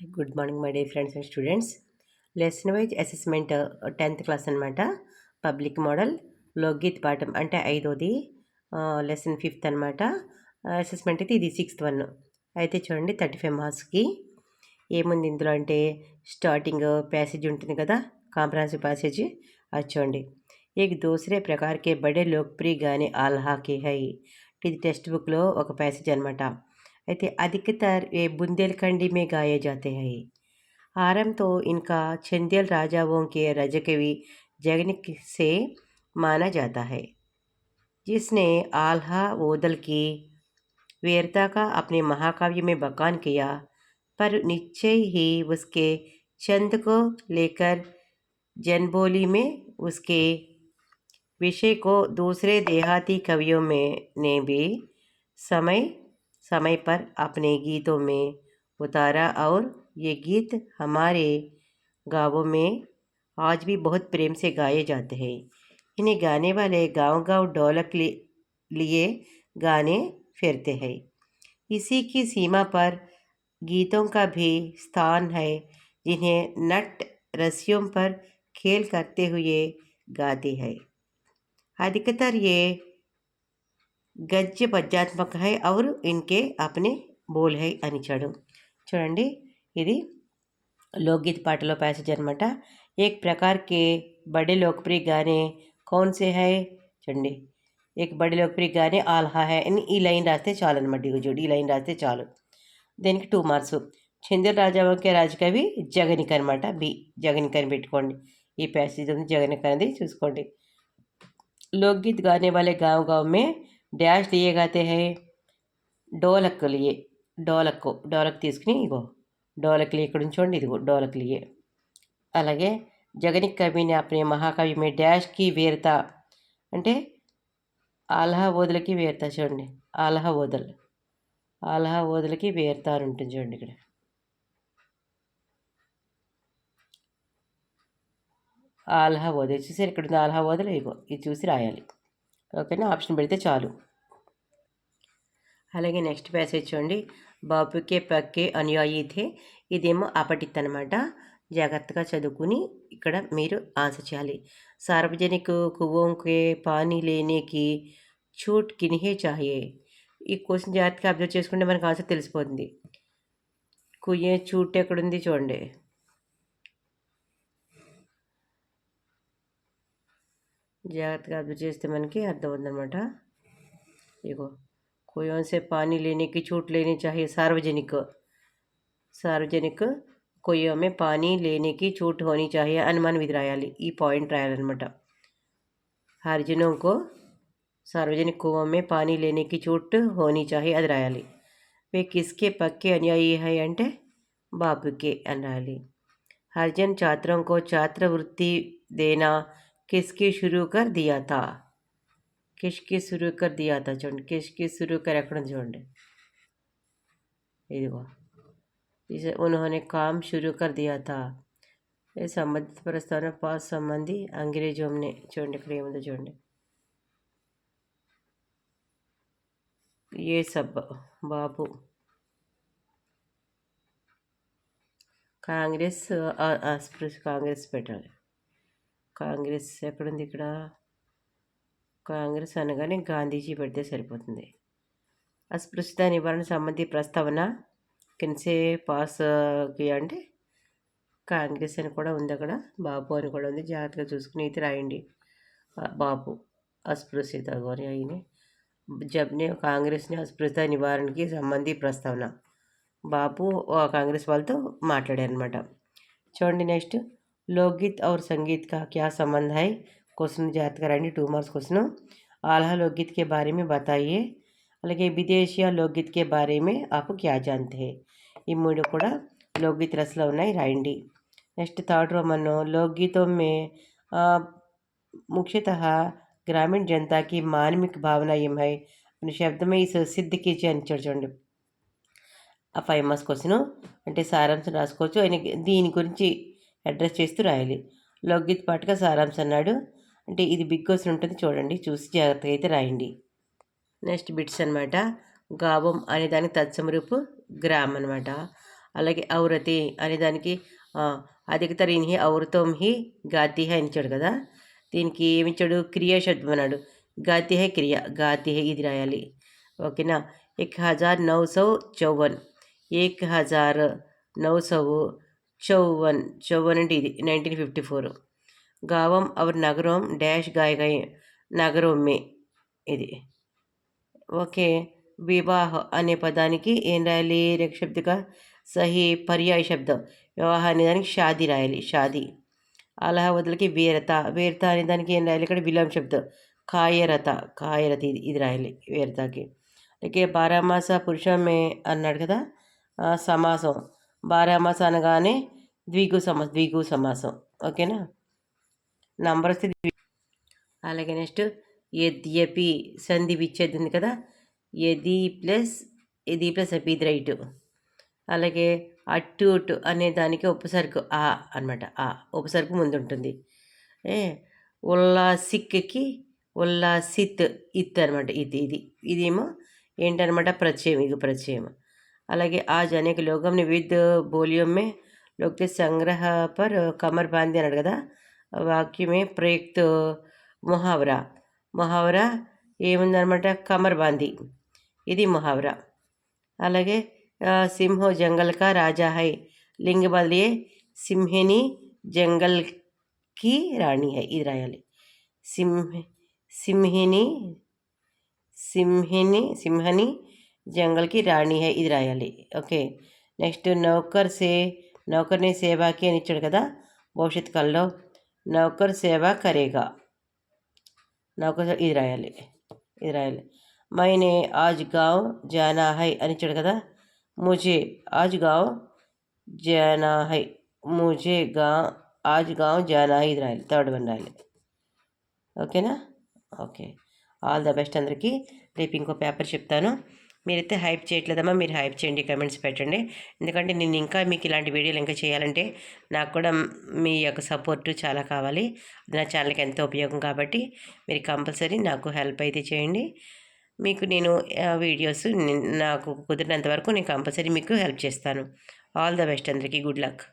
Good morning my dear friends and students. Lesson wise assessment tenth class అనమాట public model లోక్గీత్ పాఠం అంటే ఐదోది lesson fifth అనమాట assessment అయితే ఇది సిక్స్త్ వన్. అయితే చూడండి థర్టీ ఫైవ్ మార్క్స్కి. ఏముంది ఇందులో అంటే స్టార్టింగ్ ప్యాసేజ్ ఉంటుంది కదా కాంప్రహెన్సివ్ ప్యాసేజ్. అది చూడండి. ఇక దూసరే ప్రకార్కే బడే లోక్ప్రియ గానే ఆల్హా కే హై. ఇది టెక్స్ట్ బుక్లో ఒక ప్యాసేజ్ అనమాట అయితే अधिकतर ये बुंदेलखंडी में गाए जाते हैं आरंभ तो इनका चंदेल राजाओं के रजकवि जगनिक से माना जाता है जिसने आल्हा ओदल की वीरता का अपने महाकाव्य में बखान किया पर निश्चय ही उसके चंद को लेकर जनबोली में उसके विषय को दूसरे देहाती कवियों में ने भी समय समय पर अपने गीतों में उतारा और ये गीत हमारे गाँवों में आज भी बहुत प्रेम से गाए जाते हैं। इन्हें गाने वाले गाँव गाँव ढोलक लिए गाने फिरते हैं। इसी की सीमा पर गीतों का भी स्थान है, जिन्हें नट रस्सियों पर खेल करते हुए गाते हैं। अधिकतर ये గద్య పద్యాత్మక హై और इनके अपने बोल है అని ఇచ్చాడు చూడండి ఇది लोकगीत పాటలో ప్యాసేజ్ అనమాట एक प्रकार के बड़े लोकप्रिय गाने कौन से है చూడండి एक बड़े लोकप्रिय गाने ఆల్హా है అని ఈ లైన్ రాస్తే చాలు అనమాట ఇగో చూడు ఈ లైన్ రాస్తే చాలు దీనికి టూ మార్క్స్ చంద్ర రాజావకే రాజకవి జగనిక అనమాట బి జగనిక అని పెట్టుకోండి ఈ ప్యాసేజ్ ఉంది జగనిక అనేది చూసుకోండి लोकगीत गाने वाले गांव गांव में డ్యాష్ దియే గాతే హై డోలక్ లియే డోలక్ తీసుకుని ఇగో డోలక్ ఇక్కడ ఉంచండి ఇదిగో డోలక్లియే అలాగే జగనిక్ కవిని అప్నే మహాకవి మే డ్యాష్కి వేరత అంటే ఆల్హా ఓదులకి వేరత చూడండి ఆల్హా ఓదల్ ఆల్హా ఓదులకి వేరత అని ఉంటుంది చూడండి ఇక్కడ. ఆల్హా ఓదలు చూసారు ఇక్కడ ఉంది ఆల్హా ఓదలు ఇగో ఇది చూసి రాయాలి. ఓకేనా ఆప్షన్ పెడితే చాలు. అలాగే నెక్స్ట్ ప్యాసేజ్ చూడండి. బాబుకే పక్కే అనుయాయి థే ఇదేమో అపటిత్ అనమాట జాగ్రత్తగా చదువుకుని ఇక్కడ మీరు ఆన్సర్ చేయాలి. సార్వజనిక కువోంకే పానీ లేనేకి छूट కినిహే చాయే ఈ క్వశ్చన్ జాగ్రత్తగా అబ్జర్వ్ చేసుకుంటే మనకు ఆన్సర్ తెలిసిపోతుంది. కుయ్యే చూట్ ఎక్కడుంది చూడండి. జాగ్రత్తగా అబ్జర్వ్ చేస్తే మనకి అర్థమవుతుందన్నమాట ఇగో कुएं से पानी लेने की छूट लेनी चाहिए सार्वजनिक సార్వజనిక కుయ్యం మే పానీ లేనేకి छूट होनी चाहिए అనుమాన్ విధి రాయాలి ఈ పాయింట్ రాయాలన్నమాట హరిజనోं को सार्वजनिक कुओं में पानी लेने की छूट होनी चाहिए అది రాయాలి वे किसके पक्के अनुयायी है అంటే బాపుకే అని రాయాలి हरिजन छात्रों को छात्रवृत्ति देना किसकी शुरू कर दिया था కిష్కి शुरू कर दिया था చూడండి కిష్కి शुरू कर ఎక్కడ ఉంది చూడండి ఇదిగో इसे उन्होंने काम शुरू कर दिया था ये संबंधित प्रस्तावना पास संबंधी अंग्रेजों ने చూడండి ఇక్కడ ఏముందో చూడండి ये सब బాబు కాంగ్రెస్ అస్పృశ్ కాంగ్రెస్ పెట్టాలి కాంగ్రెస్ ఎక్కడుంది ఇక్కడ? కాంగ్రెస్ అనగానే గాంధీజీ పెడితే సరిపోతుంది. అస్పృశ్యత నివారణ సంబంధి ప్రస్తావన కిన్సే పాస్ అంటే కాంగ్రెస్ అని కూడా ఉంది అక్కడ. బాబు అని కూడా ఉంది. జాగ్రత్తగా చూసుకుని అయితే రాయండి. బాబు అస్పృశ్యత అని అయిన. జబ్నే కాంగ్రెస్ని అస్పృశ్యత నివారణకి సంబంధి ప్రస్తావన. బాబు కాంగ్రెస్ వాళ్ళతో మాట్లాడారనమాట చూడండి నెక్స్ట్. లోక్గీత్ और संगीत का क्या संबंध है క్వశ్చన్ జాగ్రత్తగా రండి టూ మార్క్స్ క్వశ్చన్ ఆల్హా లోక్గీత్ కే బారే మే బతాయియే అలాగే విదేశీయ లోక్గీత్ కే బారే మే ఆపు క్యా జాంతే హై ఈ మూడు కూడా లోక్గీత్ రస్లో ఉన్నాయి రాయండి నెక్స్ట్ థర్డ్ रोमन लोकगीतों में मुख्यतः ग्रामीण जनता की मार्मिक भावना एम है अपने शब्द में इस सिद्ध कीजिए అని చూడండి ఆ ఫైవ్ మార్క్స్ క్వశ్చన్ అంటే సారాంశం రాసుకోవచ్చు ఆయన దీని గురించి అడ్రస్ చేస్తూ రాయాలి. లొగ్గిత్ పాటుగా సారాంశం అన్నాడు. అంటే ఇది బిగ్ క్వశ్చన్ ఉంటుంది చూడండి. చూసి జాగ్రత్తగా అయితే రాయండి. నెక్స్ట్ బిట్స్ అనమాట గాబం అనే దానికి తత్సమరూపు గ్రామ్ అనమాట అలాగే ఔరతి అనే దానికి అధికతరీన్ హి ఔరతం హి గాతిహ అని ఇచ్చాడు కదా. దీనికి ఏమిచ్చాడు? క్రియా శబ్దం అన్నాడు. గాతిహ క్రియ గాతిహ ఇది రాయాలి. ఓకేనా? ఎక్ హజార్ నౌ సౌ చౌవన్. ఏక్ హజార్ నౌ సౌ చౌవన్ చౌవన్ అంటే ఇది నైన్టీన్ ఫిఫ్టీ ఫోర్ గావం అవర్ నగరం డాష్ గాయగాయ నగరం మే ఇది. ఓకే. వివాహ అనే పదానికి ఏం రాయాలి? రక్షబ్దిక సహి పర్యాయ శబ్దం. వివాహ అనే దానికి షాది రాయాలి షాది. అలహావదులకి వీరత వీరత అనే దానికి ఏం రాయాలి? ఇక్కడ విలం శబ్దం. కాయరత కాయరత ఇది ఇది రాయాలి వీరతకి. అలాగే బారామాస పురుషమే అన్నాడు కదా సమాసం. బారామాస అనగానే ద్విగు సమాసం ద్విగు సమాసం. ఓకేనా? నంబర్ వస్తే అలాగే నెక్స్ట్ ఎద్యపి సంధి విచ్చేది ఉంది కదా? ఎది ప్లస్ ఎది ప్లస్ అపి ఇది రైట్. అలాగే అట్టు అటు అనే దానికి ఉపసర్గు ఆ అనమాట ఆ ఉపసర్గు ముందు ఉంటుంది ఏ? ఉల్లాసిక్కి ఉల్లాసిత్ ఇత్ అనమాట ఇది ఇది. ఇదేమో ఏంటనమాట ప్రత్యయం ఇది ప్రత్యయం అలాగే ఆజ్ అనేక లోకం వివిధ బోలియమ్మే లోక్తే సంగ్రహ పర్ కమర్ బాంది అన్నాడు కదా. వాక్యమే ప్రయుక్త్ మొహావరా. మొహావరా ఏముందనమాట కమర్ బాంది. ఇది మొహావరా. అలాగే సింహో జంగల్ కా రాజా హై. లింగ బదిలియే సింహిని జంగల్కి రాణి హై. ఇది రాయాలి. సింహ సింహిని సింహిని సింహని జంగల్కి రాణి హై ఇది రాయాలి ఓకే నెక్స్ట్ నౌకర్ సే నౌకర్ని సేవాకి అని ఇచ్చాడు కదా భవిష్యత్ కాలంలో నౌకర్ సేవ కరేగా నౌకర్ ఇది రాయాలి ఇది రాయాలి మైనే ఆజ్ గావ్ జానా హై అని ఇచ్చాడు కదా ముజే ఆజ్ గావ్ జానా హై ముజే గా ఆజ్ గావ్ జానా హై ఇది రాయాలి థర్డ్ వన్ రాయాలి ఓకేనా ఓకే ఆల్ ద బెస్ట్ అందరికీ రేపు ఇంకో పేపర్ చెప్తాను మీరైతే హైప్ చేయట్లేదమ్మా మీరు హైప్ చేయండి కమెంట్స్ పెట్టండి. ఎందుకంటే నేను ఇంకా మీకు ఇలాంటి వీడియోలు ఇంకా చేయాలంటే నాకు కూడా మీ యొక్క సపోర్టు చాలా కావాలి. నా ఛానల్కి ఎంతో ఉపయోగం కాబట్టి మీరు కంపల్సరీ నాకు హెల్ప్ అయితే చేయండి. మీకు నేను వీడియోస్ నాకు కుదిరినంత వరకు నేను కంపల్సరీ మీకు హెల్ప్ చేస్తాను. ఆల్ ద బెస్ట్ అందరికీ. Good luck